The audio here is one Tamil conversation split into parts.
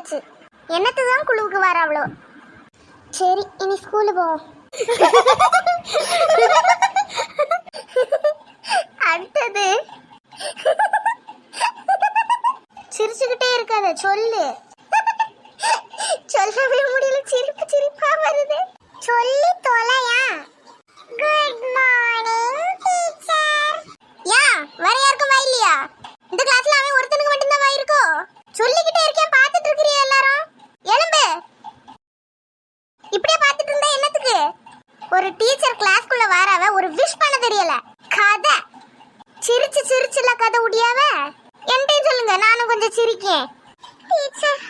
ஐநூறுரூவா ஆயாச்சு என்னத்து தான் குழுவுக்கு வர அவ்வளோ சரி இனி ஸ்கூலு போவோம். அடுத்தது. சிரிச்சுக்கிட்டே இருக்காத சொல்லு சொல்லவே முடியல சிரிப்பு சிரிப்பா வருது சொல்லி தொலையா குட் மார்னிங் டீச்சர் யா வேற யாருக்கும் வாய் இல்லையா இந்த கிளாஸ்ல அவன் ஒருத்தனுக்கு மட்டும்தான் வாய் இருக்கோ சொல்லிக்கிட்டே இருக்கேன் பார்த்துட்டு இருக்கிறியா எல்லாரும் எழும்பு இப்படியே பார்த்துட்டு இருந்தா என்னத்துக்கு? ஒரு டீச்சர் கிளாஸ்க்குள்ள வாராவ ஒரு விஷ் பண்ண தெரியல. கதை. சிரிச்சு சிரிச்சுல கதை உடியாவ என்கிட்ட சொல்லுங்க நானும் கொஞ்சம் சிரிக்கேன். டீச்சர்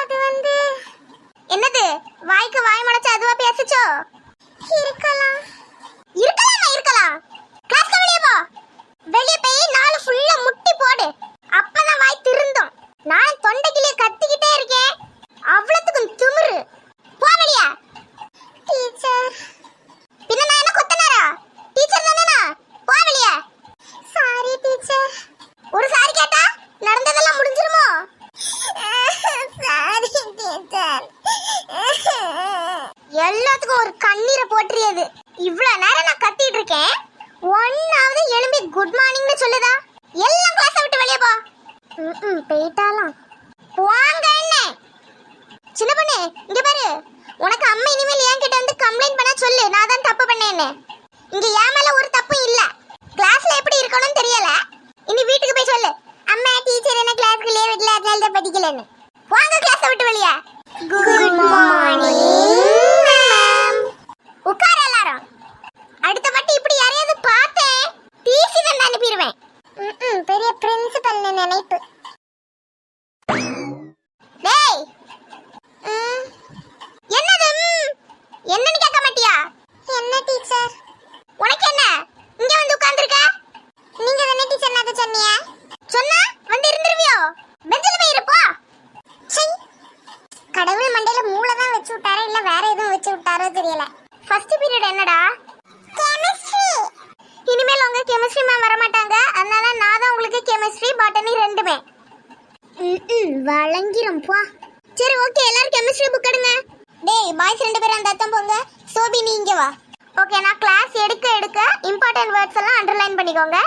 அது வந்து என்னது? வாய்க்கு வாய் முளைச்சு அதுவா பேசுச்சோ? இருக்கலாம். இருக்கலாமா இருக்கலாம். கிளாஸ்க்கு வெளியே போ. வெளியே போய் நாலு ஃபுல்லா முட்டி போடு. அப்பதான் வாய் திருந்தும். நான் தொண்டைக்கு கத்திக்கிட்டே இருக்கேன் அவ்வளவுக்கும் திமிரு போ வெளியே டீச்சர் பின்ன நான் என்ன கொத்தனாரா டீச்சர் தானே போ வெளியே சாரி டீச்சர் ஒரு சாரி கேட்டா நடந்ததெல்லாம் முடிஞ்சிருமோ சாரி டீச்சர் எல்லாத்துக்கும் ஒரு கண்ணீரை போற்றியது. இவ்வளவு நேரம் நான் கத்திட்டு இருக்கேன். ஒன்னாவது எழும்பி குட் மார்னிங்னு சொல்லுதா. எல்லாம் கிளாஸ் விட்டு வெளியே போ. ம் போயிட்டாலாம். வாங்க என்ன சின்ன பொண்ணு இங்க பாரு. உனக்கு அம்மா இனிமேல் என்கிட்ட வந்து கம்ப்ளைண்ட் பண்ண சொல்லு. நான் தான் தப்பு பண்ணேன்னு. இங்க என் மேல ஒரு தப்பு இல்ல. கிளாஸ்ல எப்படி இருக்கணும்னு தெரியல. இனி வீட்டுக்கு போய் சொல்லு. அம்மா டீச்சர் என்ன கிளாஸ்க்கு லீவ் விடல அதனால தான் படிக்கலன்னு. வாங்க கிளாஸ் விட்டு வெளியே. குட் மார்னிங் உட்கார எல்லாரும் அடுத்த மட்டும் இப்படி யாரையாவது பார்த்தேன் டிசி தான் அனுப்பிடுவேன் ம் பெரிய பிரின்சிபல் நினைப்பு டேய் ம். என்னது ம்? என்னன்னு கேட்க மாட்டியா என்ன டீச்சர் உனக்கு என்ன இங்க வந்து உட்கார்ந்திருக்க நீங்க தானே டீச்சர் நான் சொன்னீங்க சொன்னா வந்து இருந்துருவியோ பெஞ்சில போய் இருப்போ சை கடவுள் மண்டையில மூளை தான் வச்சு விட்டாரோ இல்ல வேற எதுவும் வச்சு விட்டாரோ தெரியல ஃபர்ஸ்ட் பீரியட் என்னடா கெமிஸ்ட்ரி இனிமேல் உங்க கெமிஸ்ட்ரி மேம் வர மாட்டாங்க அதனால நான் தான் உங்களுக்கு கெமிஸ்ட்ரி பாட்டனி ரெண்டுமே ம் வழங்கிரும் போ. சரி ஓகே எல்லாரும் கெமிஸ்ட்ரி புக் எடுங்க. டேய் பாய்ஸ் ரெண்டு பேரும் அந்த அத்தம் போங்க. சோபி நீ இங்க வா. ஓகே நான் கிளாஸ் எடுக்க எடுக்க இம்பார்ட்டன்ட் வேர்ட்ஸ் எல்லாம் அண்டர்லைன் பண்ணிக்கோங்க.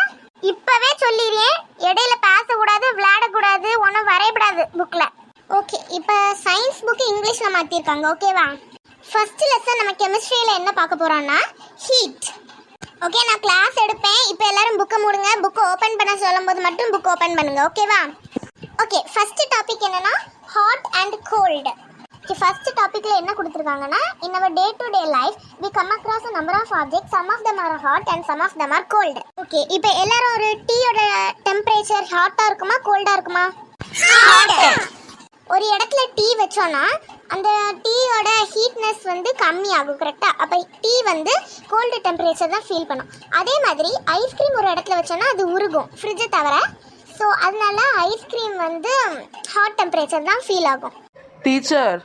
இப்பவே சொல்லிடுறேன். இடையில பேசக்கூடாது விளையாடக்கூடாது ஒன்றும் வரையப்படாது புக்கில் ஓகே இப்போ சயின்ஸ் புக்கு இங்கிலீஷில் மாற்றிருக்காங்க ஓகேவா ஃபர்ஸ்ட் லெசன் நம்ம கெமிஸ்ட்ரியில் என்ன பார்க்க போகிறோன்னா ஹீட் ஓகே நான் கிளாஸ் எடுப்பேன். இப்போ எல்லாரும் புக்கை மூடுங்க. புக்கை ஓப்பன் பண்ண சொல்லும்போது மட்டும் புக் ஓப்பன் பண்ணுங்க ஓகேவா ஓகே ஃபர்ஸ்ட் டாபிக் என்னன்னா hot and cold okay first டாபிக்ல என்ன கொடுத்துருக்காங்கன்னா in our day to day life we come across a number of objects. Some of them are hot and some of them are cold. Okay இப்போ எல்லாரும் ஒரு டீயோட டெம்பரேச்சர் ஹாட்டா இருக்குமா கோல்டா இருக்குமா? ஒரு இடத்துல டீ வச்சோன்னா அந்த டீயோட ஹீட்னஸ் வந்து கம்மியாகும் கரெக்டாக அப்போ டீ வந்து கோல்டு டெம்பரேச்சர் தான் ஃபீல் பண்ணும். அதே மாதிரி ஐஸ்கிரீம் ஒரு இடத்துல வச்சோன்னா அது உருகும். ஃப்ரிட்ஜை தவிர ஸோ அதனால ஐஸ்கிரீம் வந்து ஹாட் டெம்பரேச்சர் தான் ஃபீல் ஆகும். டீச்சர்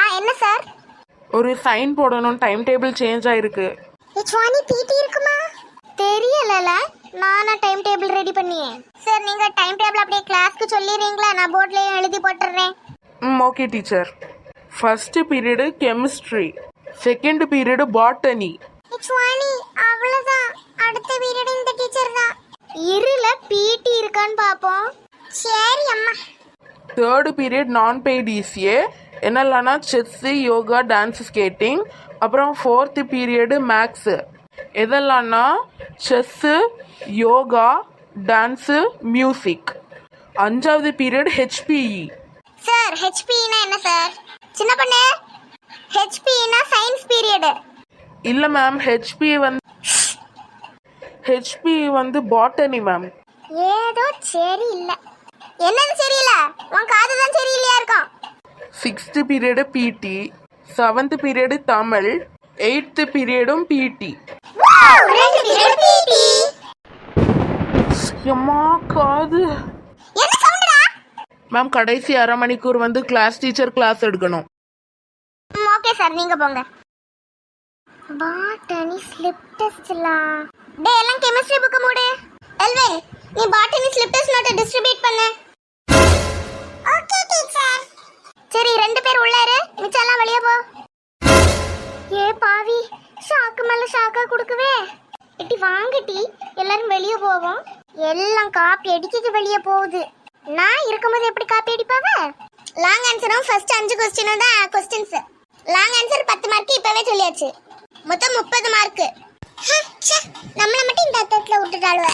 ஆ என்ன சார் ஒரு சைன் போடணும் டைம் டேபிள் சேஞ்ச் ஆயிருக்கு. சுவானி பிடி இருக்குமா? தெரியலல. நானா டைம் டேபிள் ரெடி பண்ணியேன் சார் நீங்க டைம் டேபிள் அப்படியே கிளாஸ்க்கு சொல்லிடுறீங்களா நான் போர்ட்லயும் எழுதி போட்டுறேன். ம் okay teacher first period chemistry second period botany Suvani அவ்வளவுதான். அடுத்த பீரியட் இருல பிடி இருக்கான்னு பாப்போம். சரி அம்மா. தேர்டு பீரியட் நான் பெய்ட் இசிஏ என்னெல்லாம்னா செஸ்ஸு யோகா டான்ஸ் ஸ்கேட்டிங் அப்புறம் ஃபோர்த்து பீரியடு மேக்ஸு எதெல்லாம்னா செஸ்ஸு யோகா டான்ஸு மியூசிக் அஞ்சாவது பீரியட் ஹெச்பிஇ சார் ஹெச்பினா என்ன சார்? சின்ன பொண்ணு ஹெச்பினா சயின்ஸ் பீரியட் இல்லை மேம் ஹெச்பி வந்து ஹெச்பி வந்து பாட்டனி மேம் ஏதோ சரி இல்ல என்னது சரியில்லை? உன் காது தான் சரியில்லையா இருக்கும்? Sixth period PT seventh period Tamil eighth பீரியடும் PT எம்மா காது. மேம் கடைசி அரை மணிக்கூர் வந்து கிளாஸ் டீச்சர் கிளாஸ் எடுக்கணும். ஓகே சார் நீங்க போங்க. பாட்டனி ஸ்லிப் டெஸ்ட்லாம் டே எல்லாம் கெமிஸ்ட்ரி புக் மூடு. எல்வே நீ பாட்டனி ஸ்லிப் டெஸ்ட் நோட்டை டிஸ்ட்ரிபியூட் பண்ணு. ஓகே டீச்சர் சரி ரெண்டு பேர் உள்ள இரு. வெளியே போ. ஏ பாவி. ஷாக்கு மேல ஷாக்கா கொடுக்கவே. இட்டி வாங்கட்டி எல்லாரும் வெளியே போவோம். எல்லாம் காப்பி அடிக்க வெளியே போகுது. நான் இருக்கும்போது எப்படி காப்பி அடிப்பாவ? லாங் ஆன்சரும் ஃபர்ஸ்ட் அஞ்சு கொஸ்டினும் தான் கொஸ்டின்ஸ் லாங் ஆன்சர் பத்து மார்க்கு இப்பவே சொல்லியாச்சு. மொத்தம் முப்பது மார்க்கு நம்மளை மட்டும் இந்த அத்தத்துல விட்டுட்டாளுவ.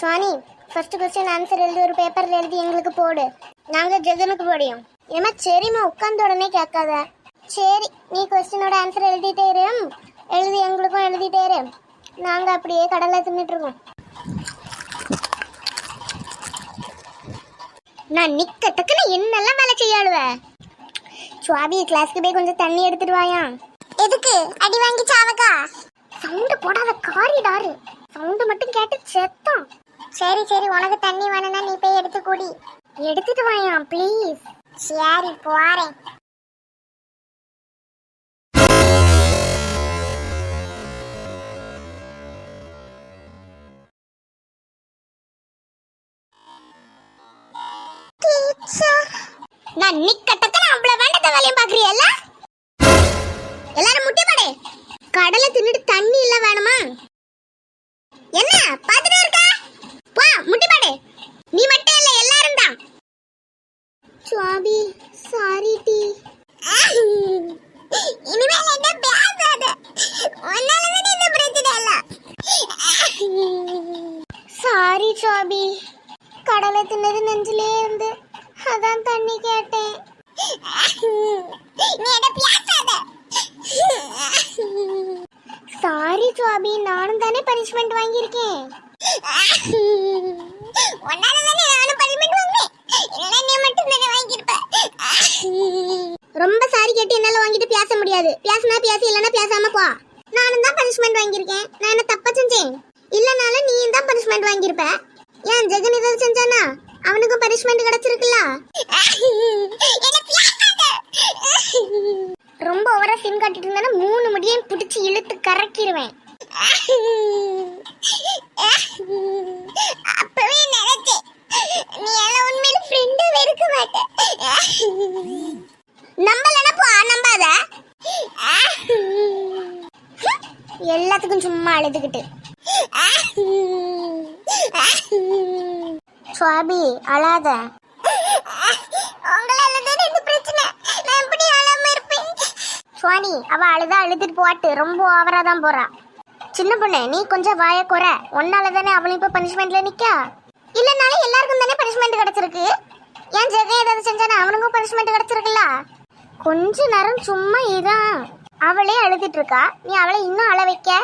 சுவானி ஃபர்ஸ்ட் கொஸ்டின் ஆன்சர் எழுதி ஒரு பேப்பரில் எழுதி எங்களுக்கு போடு. நாங்கள் ஜெகனுக்கு போடியும். ஏமா சரிம்மா உட்காந்த உடனே கேட்காத. சரி நீ கொஸ்டினோட ஆன்சர் எழுதிட்டே இரு. எழுதி எங்களுக்கும் எழுதிட்டே இரு. நாங்கள் அப்படியே கடலை தின்னுட்டு இருக்கோம். நான் நிக்க டக்குன்னு என்னெல்லாம் வேலை செய்யாளுவ? சுவாபி கிளாஸ்க்கு போய் கொஞ்சம் தண்ணி எடுத்துட்டு வாயா. எதுக்கு? அடி வாங்கி சாவக்கா? சவுண்ட் போடாத காரிடாரு சவுண்ட் மட்டும் கேட்டு செத்தம். சரி சரி உனக்கு தண்ணி வேணும்னா நீ போய் எடுத்து குடி. எடுத்துட்டு வாயா ப்ளீஸ் சரி போறேன். நான் நிக்கட்டக்க அவ்வளவு வேண்டாத வேலையும் பாக்குறியல்ல கடலை தின்னுட்டு தண்ணி இல்ல வேணுமா? என்ன பாத்துட்டே இருக்க? வா முட்டி படே நீ மட்டும் இல்ல எல்லாரும் தான். சுவாபி சாரி டி. இனிமேல் என்ன பேசாத. உன்னால தான் இந்த பிரச்சனை இல்ல சாரி சுவாபி கடலை தின்னது நெஞ்சிலே இருந்து அதான் தண்ணி கேட்டேன். நீ என்ன பேசாத. சாரி சுவாபி. நானும் தானே பனிஷ்மெண்ட் வாங்கியிருக்கேன். தானே நானும் பனிஷ்மெண்ட் வாங்கினேன். இல்லைன்னா நீ மட்டும் தானே வாங்கியிருப்ப. ரொம்ப சாரி கேட்டு என்னால வாங்கிட்டு பேச முடியாது. பேசினா பேசி இல்லைன்னா பேசாம போ. நானும் தான் பனிஷ்மெண்ட் வாங்கியிருக்கேன். நான் என்ன தப்பா செஞ்சேன்? இல்லனால நீயும் தான் பனிஷ்மெண்ட் வாங்கியிருப்ப. ஏன் ஜெகன் ஏதாவது செஞ்சானா? அவனுக்கும் பனிஷ்மெண்ட் கிடைச்சிருக்குல்ல? ரொம்ப ஓவரா சிம் காட்டிட்டு இருந்தா மூணு முடியையும் பிடிச்சி இழுத்து கறக்கிடுவேன் அப்பவே நினைச்சேன். நீ எல்லாம் உண்மையில ஃப்ரெண்டா இருக்க மாட்டேன் நம்பலனா போ நம்பாத. எல்லாத்துக்கும் சும்மா அழுதுகிட்டு. சுவாபி அழாத உங்களால தானே இந்த பிரச்சனை நான் எப்படி அழாம இருப்பேன் சுவானி அவ அழுதா அழுதுட்டு போட்டு ரொம்ப ஓவரா தான் போறா. சின்ன பொண்ணு நீ கொஞ்சம் வாய குறை. ஒன்னால தானே அவளும் இப்ப பனிஷ்மெண்ட்ல நிக்கா? இல்லனாலும் எல்லாருக்கும் தானே பனிஷ்மெண்ட் கிடைச்சிருக்கு? ஏன் ஜெகன் ஏதாவது செஞ்சானே அவனுக்கும் பனிஷ்மெண்ட் கிடைச்சிருக்குல்ல? கொஞ்ச நேரம் சும்மா இதான் அவளே அழுதுட்டு இருக்கா. நீ அவளை இன்னும் அழ வைக்க.